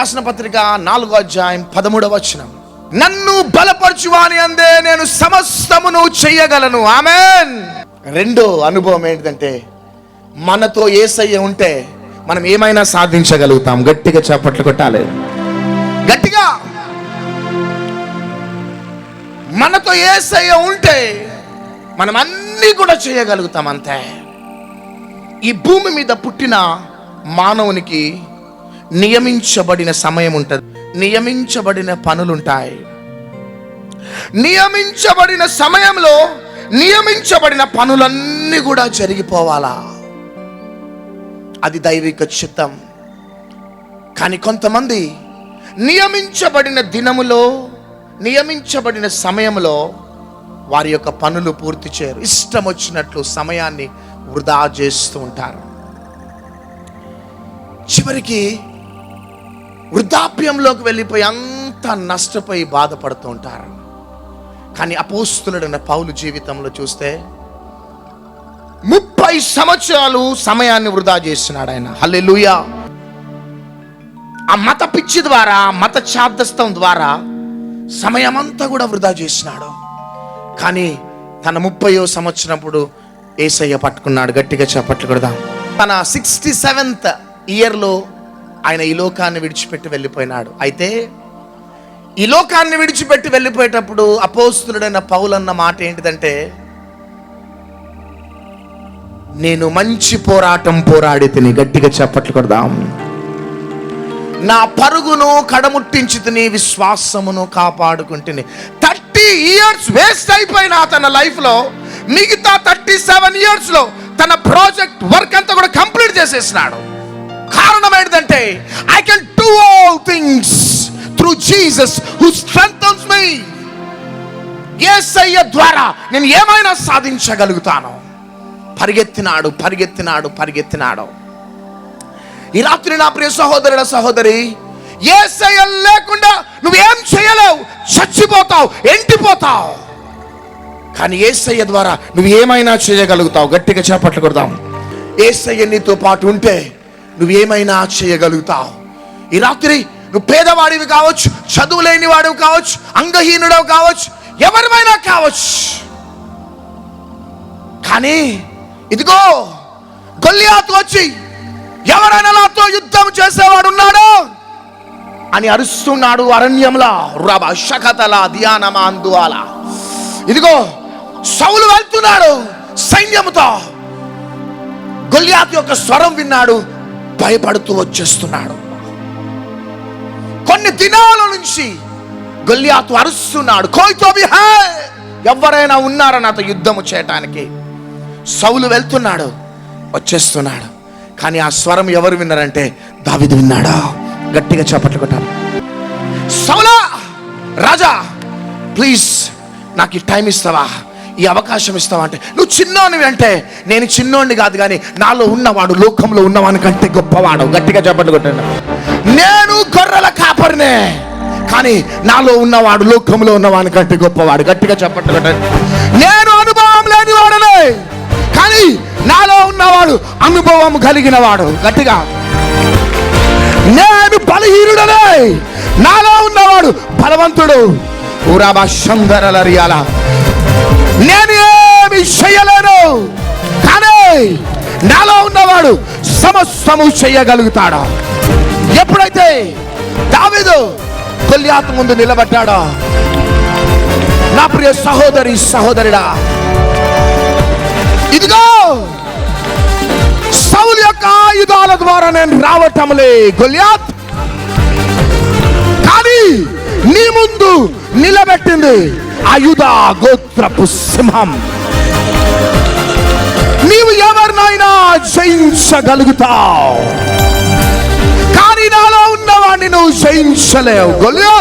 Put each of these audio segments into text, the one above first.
రాసిన పత్రిక నాలుగో అధ్యాయం పదమూడవ వచనం. నన్ను బలపరచువాని అందే నేను సమస్తమును చెయ్యగలను ఆమెన్. రెండో అనుభవం ఏంటంటే మనతో ఏసయ్య ఉంటే మనం ఏమైనా సాధించగలుగుతాం. గట్టిగా చేపట్లు కొట్టాలి. గట్టిగా. మనతో ఏసయ్య ఉంటే మనం అన్నీ కూడా చేయగలుగుతాం అంతే. ఈ భూమి మీద పుట్టిన మానవునికి నియమించబడిన సమయం ఉంటుంది. నియమించబడిన పనులుంటాయి. నియమించబడిన సమయంలో నియమించబడిన పనులన్నీ కూడా జరిగిపోవాలా? అది దైవిక చిత్తం. కానీ కొంతమంది నియమించబడిన దినములో నియమించబడిన సమయంలో వారి యొక్క పనులు పూర్తి చేయరు. ఇష్టం వచ్చినట్లు సమయాన్ని వృధా చేస్తూ ఉంటారు. చివరికి వృద్ధాప్యంలోకి వెళ్ళిపోయి అంత నష్టపోయి బాధపడుతూ ఉంటారు. కానీ అపోస్తులుడైన పౌలు జీవితంలో చూస్తే ముప్పై సంవత్సరాలు సమయాన్ని వృధా చేస్తున్నాడు ఆయన. హల్లెలూయా. ఆ మత పిచ్చి ద్వారా మత చాదస్తం ద్వారా సమయమంతా కూడా వృధా చేసినాడు కానీ తన ముప్పయో సంవత్సరప్పుడు ఏసయ్య పట్టుకున్నాడు. గట్టిగా చప్పట్లు కొడదాం. తన సిక్స్టీ సెవెంత్ ఇయర్లో ఆయన ఈ లోకాన్ని విడిచిపెట్టి వెళ్ళిపోయినాడు. అయితే ఈ లోకాన్ని విడిచిపెట్టి వెళ్ళిపోయేటప్పుడు అపోస్తులుడైన పౌలన్న మాట ఏంటిదంటే నేను మంచి పోరాటం పోరాడి తిని గట్టిగా చప్పట్లు కొడదాం. నా పరుగును కడముట్టించి తిని విశ్వాసమును కాపాడుకుంటుని థర్టీ ఇయర్స్ వేస్ట్ అయిపోయిన తన లైఫ్లో మిగతా థర్టీ సెవెన్ ఇయర్స్లో తన ప్రాజెక్ట్ వర్క్ అంతా కూడా కంప్లీట్ చేసేసినాడు. కారణం ఏంటంటే I can do all things through Jesus who strengthens me Yesayya ద్వారా నేను ఏమైనా సాధించగలుగుతాను? పరిగెత్తినాడు పరిగెత్తినాడు పరిగెత్తినాడు. ఈ రాత్రి నా ప్రియ సహోదరుడ సహోదరి యేసయ్య లేకుండా నువ్వేం చేయలేవు? చచ్చిపోతావు ఎండిపోతావు. కానీ ఏసయ్య ద్వారా నువ్వు ఏమైనా చేయగలుగుతావు? గట్టిగా చేపట్లు కొడదాం. ఏసయ్య నీతో పాటు ఉంటే నువ్వు ఏమైనా చేయగలుగుతావు. ఈ రాత్రి నువ్వు పేదవాడివి కావచ్చు చదువు లేని వాడివి కావచ్చు అంగహీనుడవు కావచ్చు ఎవరిమైనా కావచ్చు. కానీ ఇదిగో గొల్లియాతు వచ్చి ఎవరైనా నాతో యుద్ధం చేసేవాడు ఉన్నాడో అని అరుస్తున్నాడు అరణ్యంలో రబ శకతల ధ్యానమా అందువాల ఇదిగో సౌలు వెళ్తున్నాడు సైన్యముతో. గొల్లియాతు యొక్క స్వరం విన్నాడు భయపడుతూ వచ్చేస్తున్నాడు. కొన్ని దినాల నుంచి గొల్లియాతు అరుస్తున్నాడు. కోయితో ఎవరైనా ఉన్నారా నాతో యుద్ధము చేయటానికి? సౌలు వెళ్తున్నాడు వచ్చేస్తున్నాడు. కానీ ఆ స్వరం ఎవరు విన్నారంటే దావిది విన్నాడా? గట్టిగా చేపట్టుకుంటాను సౌలా! రాజా! ప్లీజ్ నాకు ఈ టైం ఇస్తావా? ఈ అవకాశం ఇస్తావంటే నువ్వు చిన్నోనివి అంటే నేను చిన్నోడిని కాదు కానీ నాలో ఉన్నవాడు లోకంలో ఉన్నవాని కంటే గొప్పవాడు. గట్టిగా చెప్పండి కొట్టండి. నేను గొర్రెల కాపరినే కానీ నాలో ఉన్నవాడు లోకంలో ఉన్నవాని కంటే గొప్పవాడు. గట్టిగా చెప్పండి కొట్టండి. నేను అనుభవం లేని వాడనే కానీ నాలో ఉన్నవాడు అనుభవం కలిగిన వాడు గట్టిగా. నేను బలహీనుడనే నాలో ఉన్నవాడు బలవంతుడు. ఊరాబా సందరలరియాల నేను ఏమి చేయలేను కానీ నాలో ఉన్నవాడు సమస్తము చేయగలుగుతాడు? ఎప్పుడైతే దావీదు కొల్యాత్ ముందు నిలబడ్డాడా నా ప్రియ సహోదరి సహోదరుడా ఇదిగో సౌలు యొక్క ఆయుధాల ద్వారా నేను రావటంలే గొల్యాత్ కానీ నీ ముందు నిలబెట్టింది ఆయుధ గోత్రపు సింహం. నీవు ఎవరినైనా జయించగలుగుతావు. కానీ నాలో ఉన్నవాడిని నువ్వు జయించలేవు. గొలియో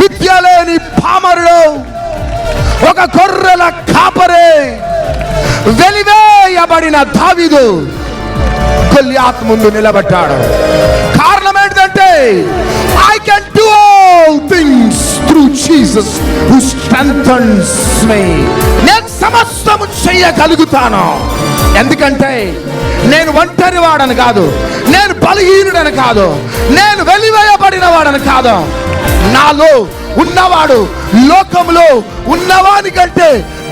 విద్య లేని పామరుడు ఒక గొర్రెల కాపరే వెలివేయబడిన దావిదు గొల్లియాత్ ముందు నిలబడ్డాడు. కారణమే say, I can do all things through Jesus who strengthens me. నేను సమస్తము చేయగలుగుతాను. ఎందుకంటే నేను ఒంటరి వాడని కాదు నేను బలహీనుడని కాదు నేను వెలివేయబడిన వాడని కాదు. నాలో ఉన్నవాడు లోకంలో ఉన్నవాని కంటే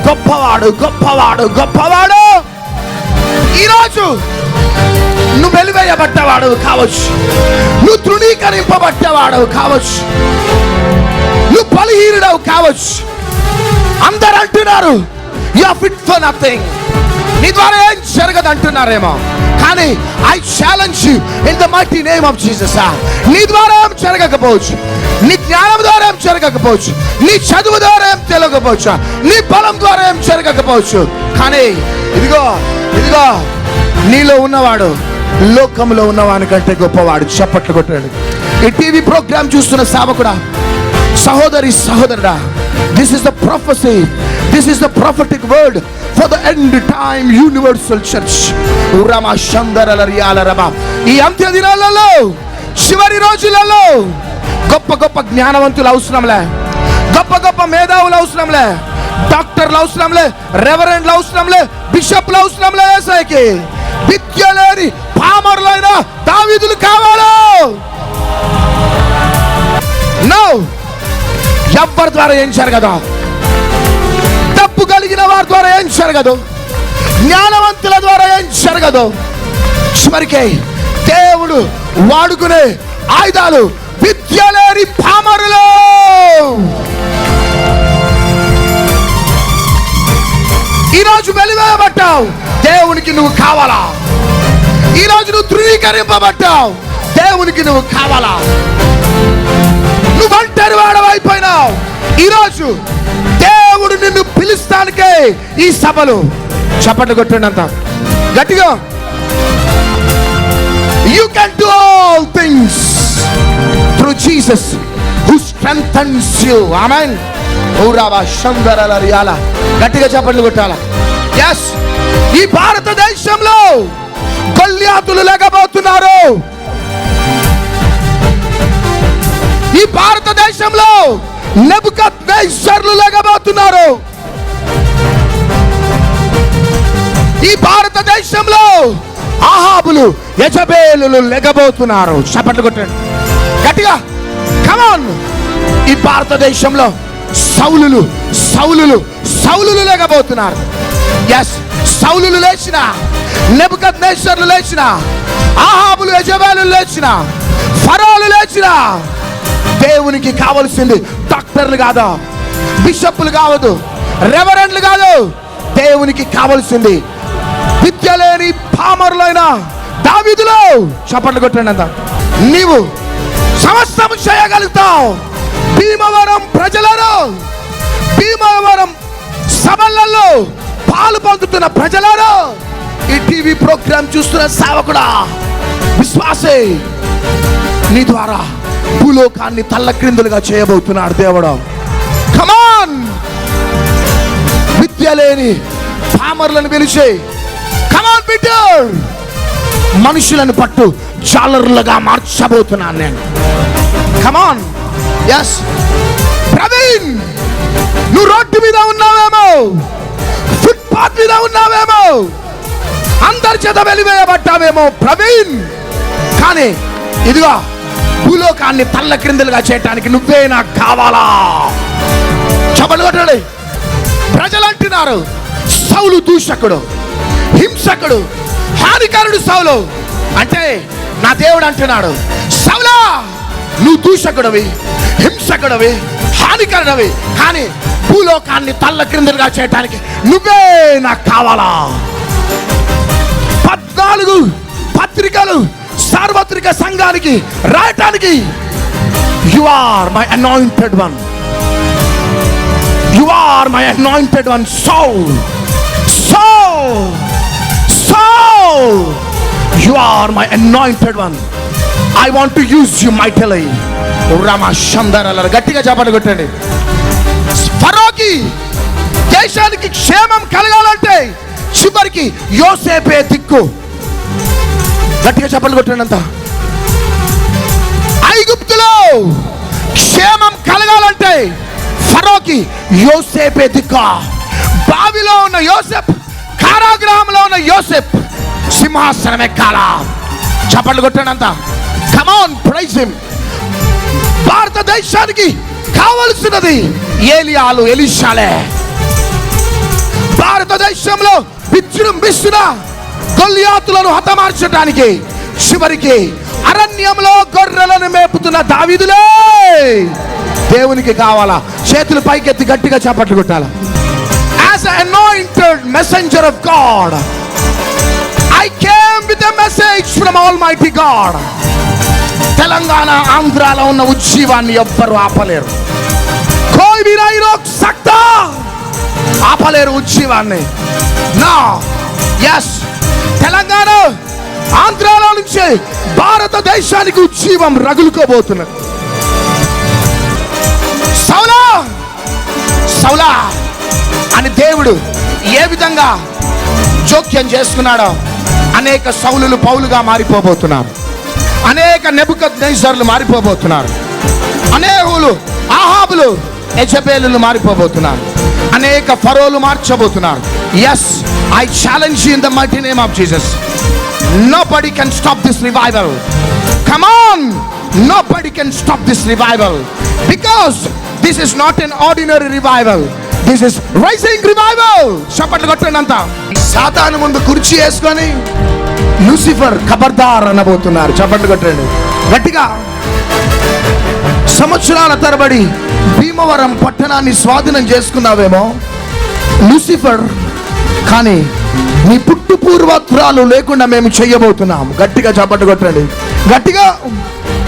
గొప్పవాడు గొప్పవాడు గొప్పవాడు. ఈరోజు నువ్వు వెలివేయబడ్డవాడవు కావచ్చు. నువ్వు తృణీకరింపబడ్డవాడు కావచ్చు. నువ్వు బలహీనుడవు కావచ్చు. అందరు అంటున్నారు యు ఫిట్ ఫర్ నథింగ్ నీ ద్వారా ఏం జరగదు అంటున్నారేమో కానీ I challenge in the mighty name of Jesus నీ ద్వారా ఏం జరగకపోవచ్చు. నీ జ్ఞానం ద్వారా ఏం జరగకపోవచ్చు. నీ చదువు ద్వారా ఏం తెలియకపోవచ్చు నీ బలం ద్వారా ఏం జరగకపోవచ్చు. కానీ ఇదిగో ఇదిగో నీలో ఉన్నవాడు లోకంలో ఉన్నవానికంటే గొప్పవాడు చప్పట్లు కొట్టాడు. ఈ టీవీ ప్రోగ్రామ్ చూస్తున్న సేవకుడా సహోదరి సహోదరుడా this is the prophecy this is the prophetic word for the end time universal church Rama శందరలరియాల రమ. ఈ అంత్య దినాలలో చివరి రోజులలో గొప్ప గొప్ప జ్ఞానవంతులు అవసరంలే. గొప్ప గొప్ప మేధావులు అవసరంలే. డాక్టర్లు అవసరంలే రెవరెండ్లు అవసరంలే బిషప్లు అవసరంలే ఏసైకి. విద్య లేని పామరులైన దావీదులు కావాలా? నో ఎవ్వరి ద్వారా ఏం జరగదు? డబ్బు కలిగిన వారి ద్వారా ఏం జరగదు? జ్ఞానవంతుల ద్వారా ఏం జరగదు? చివరికి దేవుడు వాడుకునే ఆయుధాలు విద్య లేని పామరులు. ఈరోజు వెలివేయబట్టావు దేవునికి నువ్వు కావాలా? ఈరోజు నువ్వు ధృవీకరింపబడ్డావు దేవునికి నువ్వు కావాలా? నువ్వు ఒంటరి వాడవైపోయినావు ఈరోజు దేవుడు నిన్ను పిలుస్తానికే ఈ సభలు చప్పట్లు కొట్టినంత గట్టిగా. You can do all things through Jesus who strengthens you amen ఊరావా శందరలరియాల గట్టిగా చప్పట్లు కొట్టాల? ఎస్ ఈ భారతదేశంలో గొల్యాతులు లేకపోతున్నారు. ఈ భారతదేశంలో నెబుకత్ లేకపోతున్నారు. ఈ భారతదేశంలో ఆహాబులు యజబేలు లెగబోతున్నారు చప్పట్లు కొట్టండి. గట్టిగా కమాన్ ఈ భారతదేశంలో సౌలులు సౌలులు సౌలులు లేకపోతున్నారు. ఎస్ సౌలులు లేచిన నెబుకత్ నేషర్లు లేచిన ఆహాబులు యజమానులు లేచిన ఫరోలు లేచిన దేవునికి కావలసింది డాక్టర్లు కాదు బిషప్లు కావద్దు రెవరెండ్లు కాదు దేవునికి కావలసింది విద్య లేని పామరులైన దావిదులో. చప్పట్లు కొట్టండి అంత. నీవు సమస్తం చేయగలుగుతావు. భీమవరం ప్రజలను భీమవరం సభలలో పాలు పొందుతున్న ప్రజలను ఈ టీవీ ప్రోగ్రాం చూస్తున్న సేవకుడా విశ్వాసే నీ ద్వారా భూలోకాన్ని తల్లక్రిందులుగా చేయబోతున్నాడు దేవుడు. కమాన్ విద్య లేని పామర్లను పిలిచి కమాన్ పీటర్ మనుషులను పట్టు జాలర్లుగా మార్చబోతున్నాను నేను. కమాన్ ఎస్ ప్రవీణ్ నువ్వు రోడ్డు మీద ఉన్నావేమో? బాధ్యత ఉన్నావేమో? అందరి చేత వెలివేయబడ్డావేమో ప్రవీణ్. కానీ ఇదిగో భూలోకాన్ని తల్ల క్రిందలుగా చేయటానికి నువ్వే నాకు కావాలా? చెప్పలు కొట్టండి. ప్రజలు అంటున్నారు సౌలు దూషకుడు హింసకుడు హానికరుడు సౌలు. అంటే నా దేవుడు అంటున్నాడు సౌలా నువ్వు దూషకుడవి హింసకుడవి హానికరుడవి. కానీ భూలోకాన్ని తల్ల క్రిందలుగా చేయటానికి నువ్వే నాకు కావాలా? పద్నాలుగు పత్రికలు సార్వత్రిక సంఘానికి రాయటానికి. You are my anointed one you are my anointed one so so so you are my anointed one I want to use you mightily Rama శందరల గట్టిగా చేపలు కొట్టండి. దేశానికి క్షేమం కలగాలంటే చివరికి యోసేపే దిక్కు. గట్టిగా చెప్పలు కొట్టినంత ఐగుప్తులో క్షేమం కలగాలంటే ఫరోకి యోసేపే దిక్క. బావిలో ఉన్న యోసెప్ కారాగ్రహంలో ఉన్న యోసెప్ సింహాసనం ఎక్కాల చప్పట్లు కొట్టినంత కమాన్ ప్రైజ్ హిమ్ భారతదేశానికి కావలసినది ఏలియాలు ఎలిషాలే. భారతదేశంలో విజృంభిస్తున్న గొల్యాతులను హతమార్చడానికి చివరికి అరణ్యంలో గొర్రెలను మేపుతున్న దావిదులే! దేవునికి కావాలా? చేతులు పైకెత్తి గట్టిగా చేపట్లు కొట్టాల? As anointed messenger of God I came with message from almighty God Telangana ఆంధ్రాలో ఉన్న ఉజ్జీవాన్ని ఎవ్వరు ఆపలేరు. కోయి సక్తా! ఆపలేరు ఉజ్జీవాన్ని. నా ఎస్ తెలంగాణ ఆంధ్రాలో నుంచి భారతదేశానికి ఉజ్జీవం రగులుకోబోతున్నది. సౌలా సౌలా అని దేవుడు ఏ విధంగా జోక్యం చేసుకున్నాడో అనేక సౌలులు పౌలుగా మారిపోబోతున్నారు. అనేక నెబుకత్ నైజర్లు మారిపోబోతున్నారు. అనేకులు ఆహాబులు ఎజబేలు మారిపోబోతున్నారు. అనేక ఫరోలు మార్చబోతున్నారు. Yes I challenge in the mighty name of Jesus nobody can stop this revival come on nobody can stop this revival because this is not an ordinary revival this is rising revival చప్పట్లు కొట్టండి అంతా సాతాను ముందు కుర్చీ వేసుకొని Lucifer ఖబర్దార్ అనబోతున్నారు. చప్పట్లు కొట్టండి. గట్టిగా. సంవత్సరాల తరబడి భీమవరం పట్టణాన్ని స్వాధీనం చేసుకున్నావేమో? లూసిఫర్ కానీ నీ పుట్టు పూర్వత్రాలు లేకుండా మేము చెయ్యబోతున్నాం గట్టిగా చప్పట్లు కొట్టండి. గట్టిగా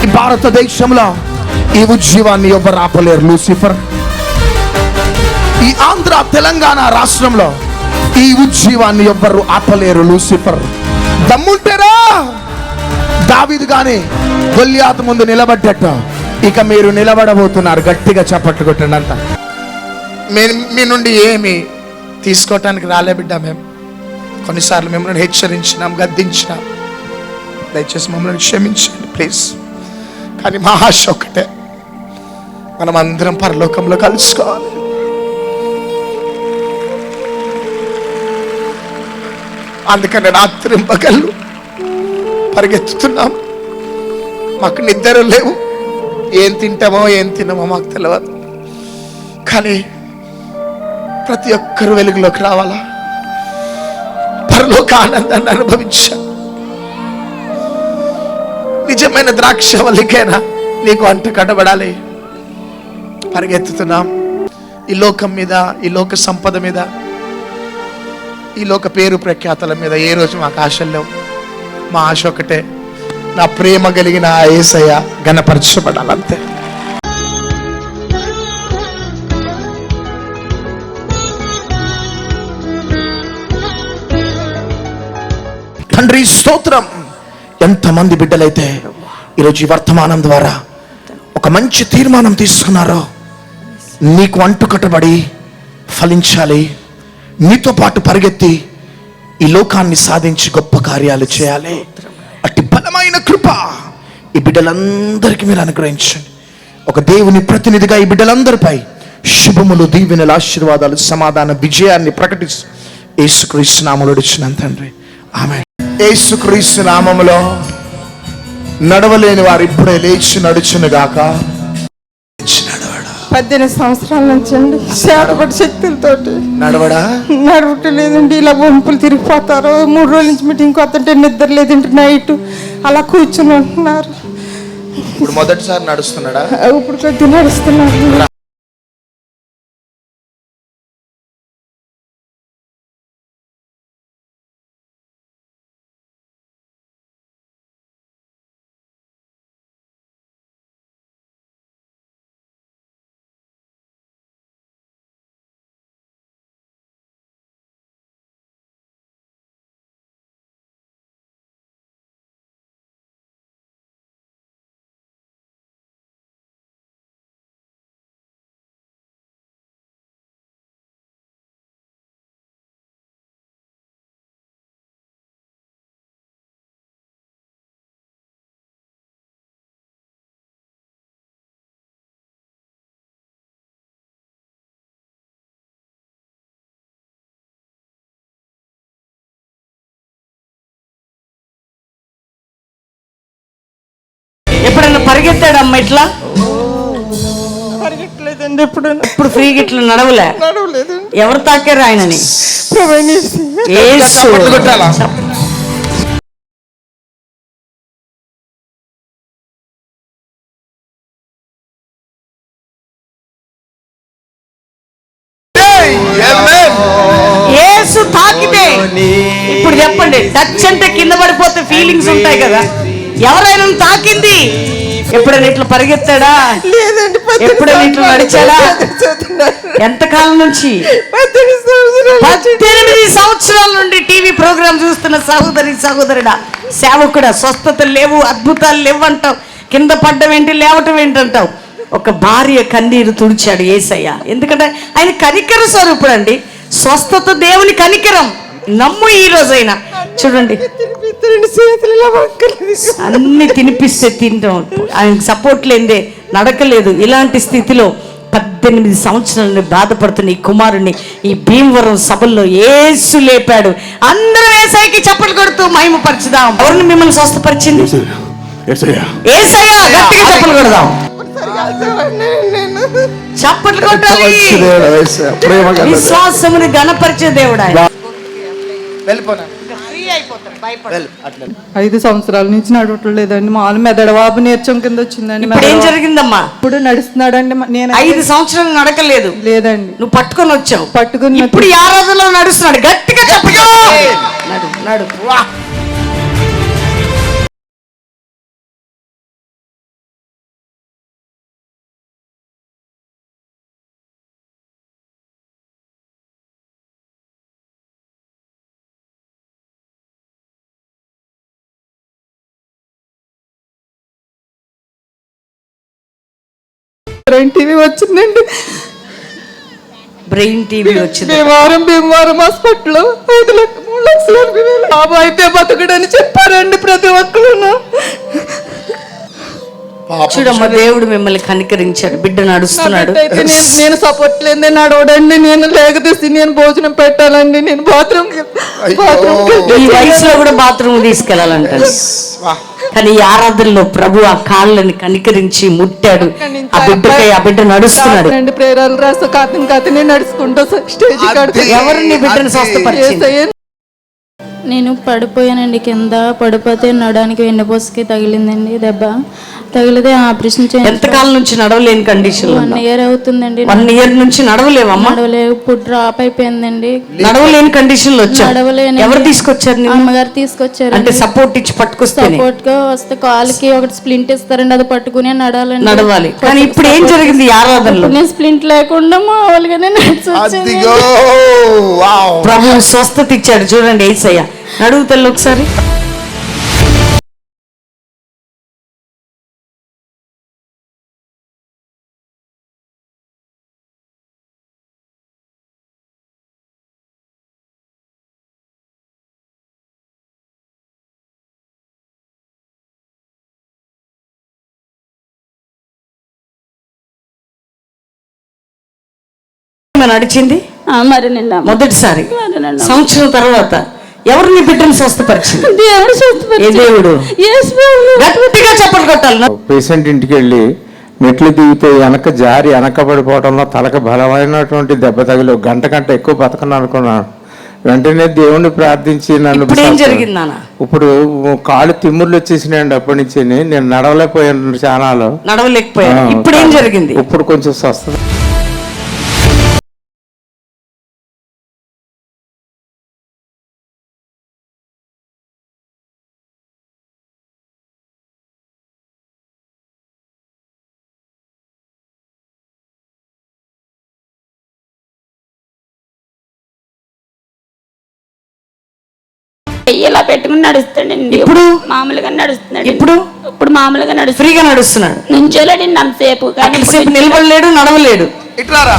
ఈ భారతదేశంలో ఈ ఉజ్జీవాన్ని ఎవరు ఆపలేరు లూసిఫర్ ఈ ఆంధ్ర తెలంగాణ రాష్ట్రంలో ఈ ఉజ్జీవాన్ని ఎవ్వరు ఆపలేరు లూసిఫర్ దమ్ముంటేరా! దావీదు కానీ గొల్లియాత ముందు నిలబడ్డట్ట. ఇక మీరు నిలబడబోతున్నారు గట్టిగా చప్పట్లు కొట్టండి అంత మీ మీ నుండి ఏమి తీసుకోవటానికి రాలే బిడ్డ మేము. కొన్నిసార్లు మిమ్మల్ని హెచ్చరించినాం గద్దించినాం. దయచేసి మమ్మల్ని క్షమించండి ప్లీజ్. కానీ మా ఆశ ఒకటే మనం అందరం పరలోకంలో కలుసుకోవాలి. అందుకని రాత్రి పరిగెత్తుతున్నాం. మాకు నిద్ర లేవు. ఏం తింటామో ఏం తినమో మాకు తెలియదు కానీ ప్రతి ఒక్కరు వెలుగులోకి రావాలా? పరలోక ఆనందాన్ని అనుభవించా. నిజమైన ద్రాక్ష వల్లికైనా నీకు అంట కట్టబడాలి పరిగెత్తుతున్నాం. ఈ లోకం మీద ఈ లోక సంపద మీద ఈ లోక పేరు ప్రఖ్యాతల మీద ఏ రోజు మాకు ఆశలు లేవు. మా ఆశ ఒకటే. నా ప్రేమ కలిగిన ఆ ఏసయ్య గణపరచబడాలంతే తండ్రి స్తోత్రం. ఎంతమంది బిడ్డలైతే ఈరోజు ఈ వర్తమానం ద్వారా ఒక మంచి తీర్మానం తీసుకున్నారో నీకు అంటుకట్టబడి ఫలించాలి నీతో పాటు పరిగెత్తి ఈ లోకాన్ని సాధించి గొప్ప కార్యాలు చేయాలి. బలమైన కృప. ఈ బిడ్డలందరికీ మీరు అనుగ్రహించండి. ఒక దేవుని ప్రతినిధిగా ఈ బిడ్డలందరిపై శుభములు దీవెనల ఆశీర్వాదాలు సమాధాన విజయాన్ని ప్రకటిస్తూ ఏసుక్రీస్తు నామములో ఇచ్చిన తండ్రి. ఆమె ఏసుక్రీస్తు నామములో నడవలేని వారు ఇప్పుడే లేచి నడుచునుగాక గాక. పద్దెనిమిది సంవత్సరాల నుంచి అండి. చేతబడి శక్తులతోటి. నడవడా? నడవట్లేదండి ఇలా వంపులు తిరిగిపోతారు. మూడు రోజుల నుంచి మీటింగ్ కొత్తంటే నిద్ర లేదంటే నైట్. అలా కూర్చుని ఉంటున్నారు. ఇప్పుడు మొదటిసారి నడుస్తున్నాడా? ఇప్పుడు కొద్ది నడుస్తున్నారు పరిగెత్తాడమ్మా ఇట్లా? పరిగెట్టలేదండి ఇప్పుడు ఫ్రీగా ఇట్లా నడవలే. ఎవరు తాకారు ఆయనని? యేసు. యేసు తాకితే. ఇప్పుడు చెప్పండి టచ్ అంటే కింద పడిపోతే ఫీలింగ్స్ ఉంటాయి కదా. ఎవరైనా తాకింది? ఎప్పుడైనా ఇట్లా పరిగెత్తాడా? లేదండి ఎప్పుడైనా ఇట్లా నడిచాడా? ఎంతకాలం నుంచి? పద్దెనిమిది సంవత్సరాలు నుండి టీవీ ప్రోగ్రామ్ చూస్తున్న సహోదరి సహోదరుడా సేవకుడా స్వస్థతలు లేవు అద్భుతాలు లేవు అంటావు కింద పడ్డం ఏంటి లేవటం ఏంటంటావు? ఒక భార్య కన్నీరు తుడిచాడు ఏసయ్య. ఎందుకంటే ఆయన కనికర స్వరూపుడు అండి స్వస్థత దేవుని కనికరం. నమ్ము ఈ రోజైనా. చూడండి. అన్ని తినిపిస్తే తింటాం. ఆయనకు సపోర్ట్ లేదే నడకలేదు. ఇలాంటి స్థితిలో పద్దెనిమిది సంవత్సరాలు బాధపడుతున్న ఈ కుమారుని ఈ భీమవరం సభల్లో ఏసు లేపాడు. అందరూ ఏసైకి చప్పట్లు కొడుతూ మహిమపరచుదాం. ఎవరిని మిమ్మల్ని స్వస్థపరిచింది? ఏసయ్యా. గట్టిగా చప్పట్లు కొడదాం. చప్పట్లు కొట్టాలి. విశ్వాసముని గణపరిచే దేవుడు ఆయన. వెళ్ళిపోనా? అయిపోతారు అట్లా ఐదు సంవత్సరాల నుంచి నడవట్లేదండి. మామూలు మెదడవాపు నేర్చం కింద వచ్చిందండి. ఇప్పుడు ఏం మెదడు- జరిగిందమ్మా? ఇప్పుడు నడుస్తున్నాడండి. మ- నేను ఐదు సంవత్సరాలు నడకలేదు. లేదండి. నువ్వు పట్టుకొని వచ్చావు. పట్టుకుని ఇప్పుడు ఈ ఆరాధనలో నడుస్తున్నాడు. గట్టిగా చెప్పగా నడు నడు. వా. టీవీ వచ్చిందండి. బ్రెయిన్ టీవీ వచ్చింది? భీమవరం భీమవరం హాస్పిటల్ ఐదు లక్ష మూడు లక్షల ఎనభై వేలు. అయితే బతుకుడని చెప్పారండి ప్రతి ఒక్కరు పాపం. చూడమ్మా దేవుడు మిమ్మల్ని కనికరించాడు. బిడ్డ నడుస్తున్నాడు. అయితే నేను నేను సపోర్ట్ లేదే నడవడండి. నేను లేకపోతే నేను భోజనం పెట్టాలండి. నేను బాత్రూమ్. ఈ వయసులో కూడా బాత్రూమ్ తీసుకెళ్ళాలంట వా. కానీ ఈ ఆరాధనలో ప్రభు ఆ కాళ్ళని కనికరించి ముట్టాడు. ఆ బిడ్డకై ఆ బిడ్డ నడుస్తున్నాడు. రెండు ప్రేరాలు రాస్తా కాతని కాతని నడుచుకుంటా స్టేజ్ అది- ఎవరు నీ బిడ్డను స్వస్థపరిచింది? నేను పడిపోయానండి కింద. పడిపోతే నడడానికి వెన్నపోసకి తగిలిందండి దెబ్బ. తగిలితే ఆపరేషన్ చేయించుకో ఎంతకాలం నుంచి నడవలేని కండిషన్ వన్ ఇయర్ అవుతుందండి. వన్ ఇయర్ నుంచి నడవలేవమ్మా? నడవలే ఇప్పుడు డ్రాప్ అయిపోయిందండి. నడవలేని కండిషన్లో వచ్చావు? నడవలేను ఎవరు తీసుకొచ్చారు నిన్ను? అమ్మగారు తీసుకొచ్చారు అంటే సపోర్ట్ ఇచ్చి పట్టుకొస్తేనే? సపోర్ట్గా వస్తే కాలుకి ఒకటి స్ప్లింట్ ఇస్తారండి అది పట్టుకుని నడాలండి. నడవాలి. కానీ ఇప్పుడు ఏం జరిగింది ఆరాధనలో? నేను స్ప్లింట్ లేకుండా మామూలుగానే. ప్రభు స్వస్థత ఇచ్చాడు. చూడండి ఏసయ్య. నడువు తల్లి ఒకసారి. ఈమె నడిచింది? ఆ, మరి నిన్న మొదటిసారి. సంవత్సరం తర్వాత ఎవరు నీ బిడ్డను స్వస్థపరిచింది దేవుడు. గట్టిగా చెప్పలు కొట్టాలి. పేషెంట్ ఇంటికి వెళ్ళి మెట్లు దిగితే వెనక జారి వెనక పడిపోవడంలో తలకు బలమైనటువంటి దెబ్బ తగిలి గంట కంటే ఎక్కువ బతకను అనుకున్నాను. వెంటనే దేవుణ్ణి ప్రార్థించి నన్ను ఇప్పుడు నాన్న? కాలు తిమ్ముర్లు వచ్చేసినాయండి అప్పటి నుంచి. నేను నడవలేకపోయాను చాలాలో నడవలేకపోయాను. ఇప్పుడు ఏం జరిగింది? ఇప్పుడు కొంచెం స్వస్థత ఇలా పెట్టుకుని నడుస్తాడండి. ఇప్పుడు? మామూలుగా నడుస్తున్నాడు. ఇప్పుడు? ఇప్పుడు మామూలుగా నడుస్తున్నాడు ఫ్రీగా నడుస్తున్నాడు. నుంచోలేడండి అంతసేపు. కానీ నిలబడలేడు నడవలేడు. ఇట్లారా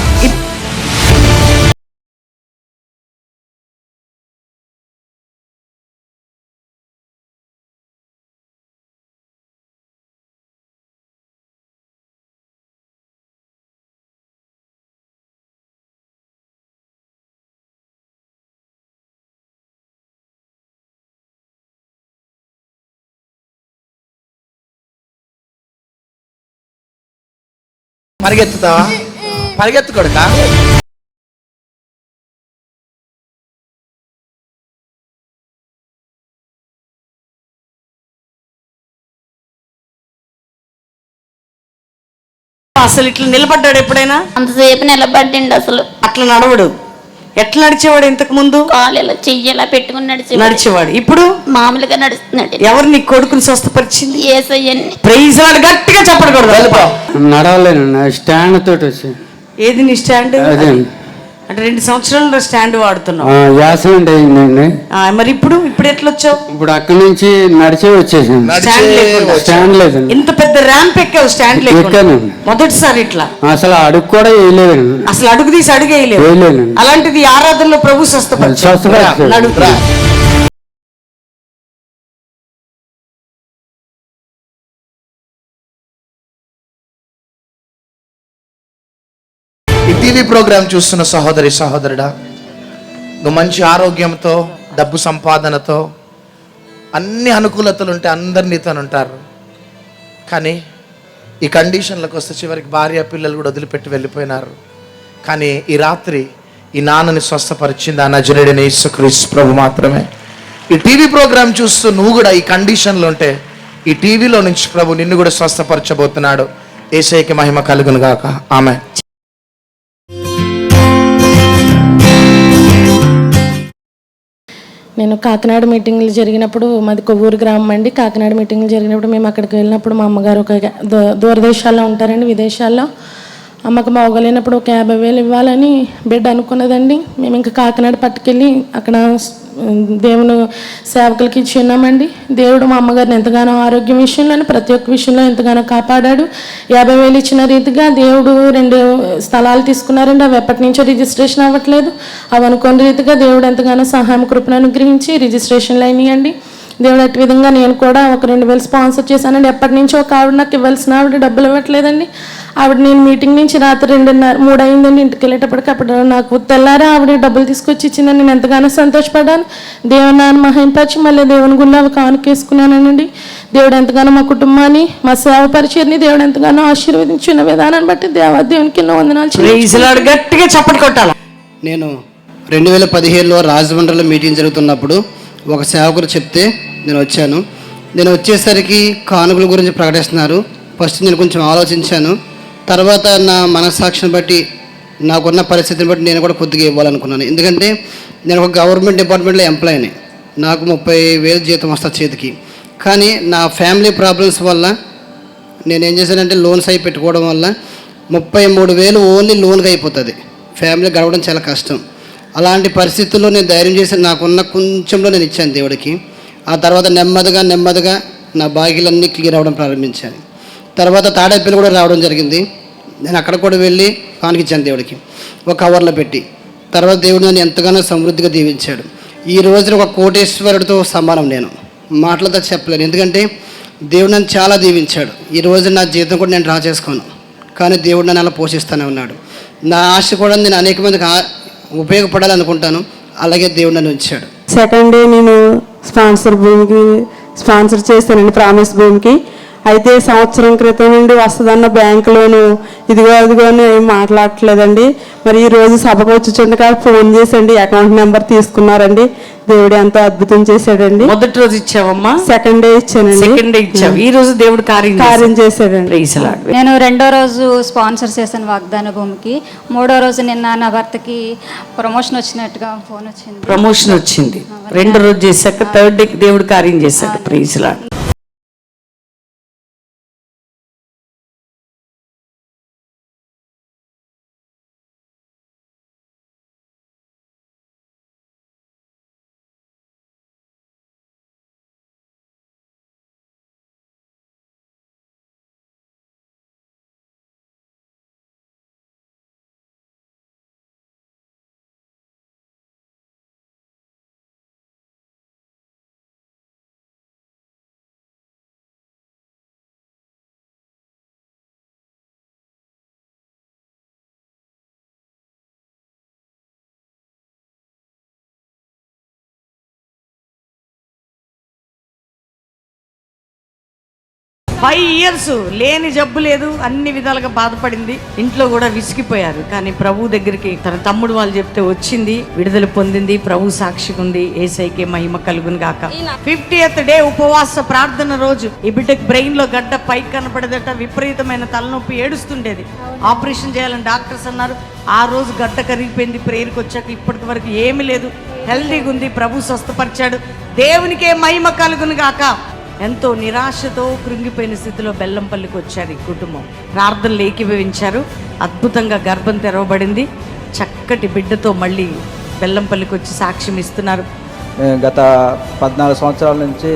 పరిగెత్తుతావా? పరిగెత్తు కొడుకా? అసలు ఇట్లా నిలబడ్డాడు ఎప్పుడైనా? అంతసేపు నిలబడ్డండి అసలు. అట్లా నడవడు. ఎట్లా నడిచేవాడు ఇంతకు ముందు? కాలు ఇలా చెయ్యి ఇలా పెట్టుకుని నడిచి నడిచేవాడు. ఇప్పుడు? మామూలుగా నడుస్తున్నాడు. ఎవరు నీ కొడుకుని స్వస్థపరిచింది? ఏసయ్యని. ప్రైజ్ లాడ్ గట్టిగా చెప్పకూడదు. వెళ్ళిపో. నడవలేను స్టాండ్ తోటి వచ్చి ఏది నీ స్టాండ్? అదే. అంటే రెండు సంవత్సరాలు స్టాండ్ వాడుతున్నావు. యాక్సిడెంట్ అయిందండి ఆ, మరి ఇప్పుడు ఇప్పుడు ఎట్లా వచ్చావు ఇప్పుడు అక్కడి నుంచి నడిచే వచ్చేసాను. స్టాండ్ లేదండి ఇంత పెద్ద ర్యాంప్ ఎక్కావు స్టాండ్ ఎక్కానండి. మొదటిసారి ఇట్లా. అసలు అడుగు కూడా వేయలేదండి అసలు అడుగు తీసి అడుగేయలేవు వేయలేనండి అలాంటిది ఆరాధనలో ప్రభు స్వస్థపరిచాడు. టీవీ ప్రోగ్రాం చూస్తున్న సహోదరి సహోదరుడా నువ్వు మంచి ఆరోగ్యంతో డబ్బు సంపాదనతో అన్ని అనుకూలతలు ఉంటాయి అందరినీతో ఉంటారు. కానీ ఈ కండిషన్లకు వస్తే చివరికి భార్య పిల్లలు కూడా వదిలిపెట్టి వెళ్ళిపోయినారు. కానీ ఈ రాత్రి ఈ నాన్నని స్వస్థపరిచింది ఆ నజరేడిన యేసుక్రీస్తు ప్రభు మాత్రమే. ఈ టీవీ ప్రోగ్రాం చూస్తూ నువ్వు కూడా ఈ కండిషన్లో ఉంటే ఈ టీవీలో నుంచి ప్రభు నిన్ను కూడా స్వస్థపరచబోతున్నాడు. ఏసైకి మహిమ కలుగును గాక. ఆమె నేను కాకినాడ మీటింగ్లు జరిగినప్పుడు మాది కొవ్వూరు గ్రామం అండి. కాకినాడ మీటింగ్లు జరిగినప్పుడు మేము అక్కడికి వెళ్ళినప్పుడు మా అమ్మగారు ఒక దూ- దూరదేశాల్లో ఉంటారండి విదేశాల్లో. అమ్మకు బాగోలేనప్పుడు ఒక యాభై వేలు ఇవ్వాలని బిడ్డ అనుకున్నదండి. మేము ఇంకా కాకినాడ పట్టుకెళ్ళి అక్కడ దేవుని సేవకులకి ఇచ్చి ఉన్నామండి దేవుడు మా అమ్మగారిని ఎంతగానో ఆరోగ్యం విషయంలోనే ప్రతి ఒక్క విషయంలో ఎంతగానో కాపాడాడు. యాభై వేలు ఇచ్చిన రీతిగా దేవుడు రెండు స్థలాలు తీసుకున్నారండి. అవి ఎప్పటి నుంచో రిజిస్ట్రేషన్ అవ్వట్లేదు. అవి అనుకున్న రీతిగా దేవుడు ఎంతగానో సహాయం కృపను అనుగ్రహించి రిజిస్ట్రేషన్లు అయినాయండి. దేవుడు అట్టి విధంగా నేను కూడా ఒక రెండు వేలు స్పాన్సర్ చేశానండి. ఎప్పటి నుంచో ఒక ఆవిడ నాకు ఇవ్వాల్సిన ఆవిడ డబ్బులు ఇవ్వట్లేదండి. ఆవిడ నేను మీటింగ్ నుంచి రాత్రి రెండున్నర మూడు అయిందండి ఇంటికి వెళ్ళేటప్పటికి అప్పుడు నాకు తెల్లారా ఆవిడ డబ్బులు తీసుకొచ్చి ఇచ్చిందని నేను ఎంతగానో సంతోషపడ్డాను. దేవుని నాన్న మహింపరిచి మళ్ళీ దేవుని గుళ్ళో అవి కానుకేసుకున్నానండి దేవుడు ఎంతగానో మా కుటుంబాన్ని మా సేవ పరిచయని దేవుడు ఎంతగానో ఆశీర్వదించిన విధానాన్ని బట్టి దేవా దేవునికి ఎన్నో వందనాలు గట్టిగా చప్పటి కొట్టాల? నేను రెండు వేల పదిహేడులో రాజమండ్రిలో మీటింగ్ జరుగుతున్నప్పుడు ఒక సేవకుడు చెప్తే నేను వచ్చాను. నేను వచ్చేసరికి కానుకల గురించి ప్రకటిస్తున్నారు. ఫస్ట్ నేను కొంచెం ఆలోచించాను. తర్వాత నా మనస్సాక్షిని బట్టి నాకున్న పరిస్థితిని బట్టి నేను కూడా కొద్దిగా ఇవ్వాలనుకున్నాను. ఎందుకంటే నేను ఒక గవర్నమెంట్ డిపార్ట్మెంట్లో ఎంప్లాయీని. నాకు ముప్పై వేలు జీతం వస్తా చేతికి. కానీ నా ఫ్యామిలీ ప్రాబ్లమ్స్ వల్ల నేను ఏం చేశానంటే లోన్స్ అయి పెట్టుకోవడం వల్ల ముప్పై మూడు వేలు ఓన్లీ లోన్గా అయిపోతుంది. ఫ్యామిలీ గడవడం చాలా కష్టం. అలాంటి పరిస్థితుల్లో నేను ధైర్యం చేసి నాకున్న కొంచెంలో నేను ఇచ్చాను దేవుడికి. ఆ తర్వాత నెమ్మదిగా నెమ్మదిగా నా బాకీలన్నీ క్లియర్ అవ్వడం ప్రారంభించాను తర్వాత తాడేపల్లి కూడా రావడం జరిగింది. నేను అక్కడ కూడా వెళ్ళి కానికిచ్చాను దేవుడికి. ఒక కవర్లో పెట్టి. తర్వాత దేవుడు నన్ను ఎంతగానో సమృద్ధిగా దీవించాడు. ఈ రోజున ఒక కోటేశ్వరుడితో సమానం నేను. మాటలతో చెప్పలేను. ఎందుకంటే దేవుడు నన్ను చాలా దీవించాడు. ఈ రోజు నా జీవితం కూడా నేను డ్రా చేసుకోను. కానీ దేవుడు నన్ను అలా పోషిస్తూనే ఉన్నాడు. నా ఆశ కూడా నేను అనేక మందికి ఉపయోగపడాలనుకుంటాను. అలాగే దేవుడు నన్ను ఉంచాడు. సెకండ్ డే నేను స్పాన్సర్ భూమికి స్పాన్సర్ చేశానండి ప్రామిస్ భూమికి అయితే సంవత్సరం క్రితం నుండి వస్తుందన్న బ్యాంక్ లోను ఇదిగో అదిగో ఏం మాట్లాడట్లేదండి. మరి ఈ రోజు సభకు వచ్చుచుండగా ఫోన్ చేసండి అకౌంట్ నెంబర్ తీసుకున్నారండి. దేవుడు ఎంతో అద్భుతం చేశాడండి. మొదటి రోజు ఇచ్చావమ్మా? సెకండ్ డే ఇచ్చానండి. సెకండ్ డే ఇచ్చావు. ఈ రోజు దేవుడు కార్యం కార్యం చేశాడండి. నేను రెండో రోజు స్పాన్సర్ చేశాను వాగ్దాన భూమికి. మూడో రోజు నిన్న నా భర్తకి ప్రమోషన్ వచ్చినట్టుగా ఫోన్ వచ్చింది. ప్రమోషన్ వచ్చింది. రెండు రోజు చేశాక థర్డ్ డే దేవుడు కార్యం చేశాడు. ప్రైజ్ లాడ్ ఫైవ్ ఇయర్స్ లేని జబ్బు లేదు అన్ని విధాలుగా బాధపడింది. ఇంట్లో కూడా విసిగిపోయారు. కానీ ప్రభు దగ్గరికి తన తమ్ముడు వాళ్ళు చెప్తే వచ్చింది విడుదల పొందింది ప్రభు సాక్షిగా ఉంది ఏసైకే మహిమ కలుగును గాక. ఫిఫ్టీయత్ డే ఉపవాస ప్రార్థన రోజు. ఈ బిడ్డకి బ్రెయిన్లో గడ్డ పైకి కనపడదట విపరీతమైన తలనొప్పి ఏడుస్తుండేది. ఆపరేషన్ చేయాలని డాక్టర్స్ అన్నారు. ఆ రోజు గడ్డ కరిగిపోయింది ప్రేయర్కి వచ్చాక ఇప్పటి వరకు ఏమీ లేదు. హెల్దీగా ఉంది ప్రభు స్వస్థపరిచాడు. దేవునికే మహిమ కలుగును గాక. ఎంతో నిరాశతో కృంగిపోయిన స్థితిలో బెల్లంపల్లికి వచ్చారు ఈ కుటుంబం. ప్రార్థనలు ఏకీభవించారు. అద్భుతంగా గర్భం తెరవబడింది. చక్కటి బిడ్డతో మళ్ళీ బెల్లంపల్లికి వచ్చి సాక్ష్యం ఇస్తున్నారు. నేను గత పద్నాలుగు సంవత్సరాల నుంచి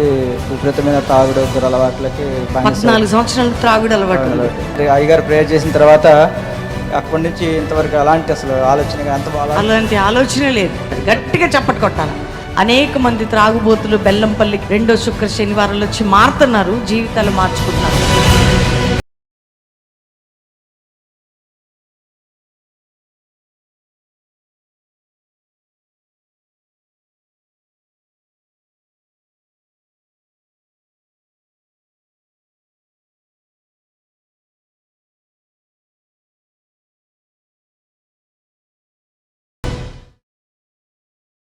విపరీతమైన తాగుడు దురలవాట్లకి బానిస- పద్నాలుగు సంవత్సరాలు త్రాగుడు అలవాటు. అయ్యగారు ప్రేయర్ చేసిన తర్వాత అప్పటి నుంచి ఇంతవరకు అలాంటి అసలు ఆలోచన అంత అలాంటి ఆలోచన లేదు. గట్టిగా చప్పటి కొట్టాలి. అనేక మంది త్రాగుబోతులు బెల్లంపల్లికి రెండో శుక్ర శనివారాలు వచ్చి మారుతున్నారు జీవితాలు మార్చుకుంటున్నారు.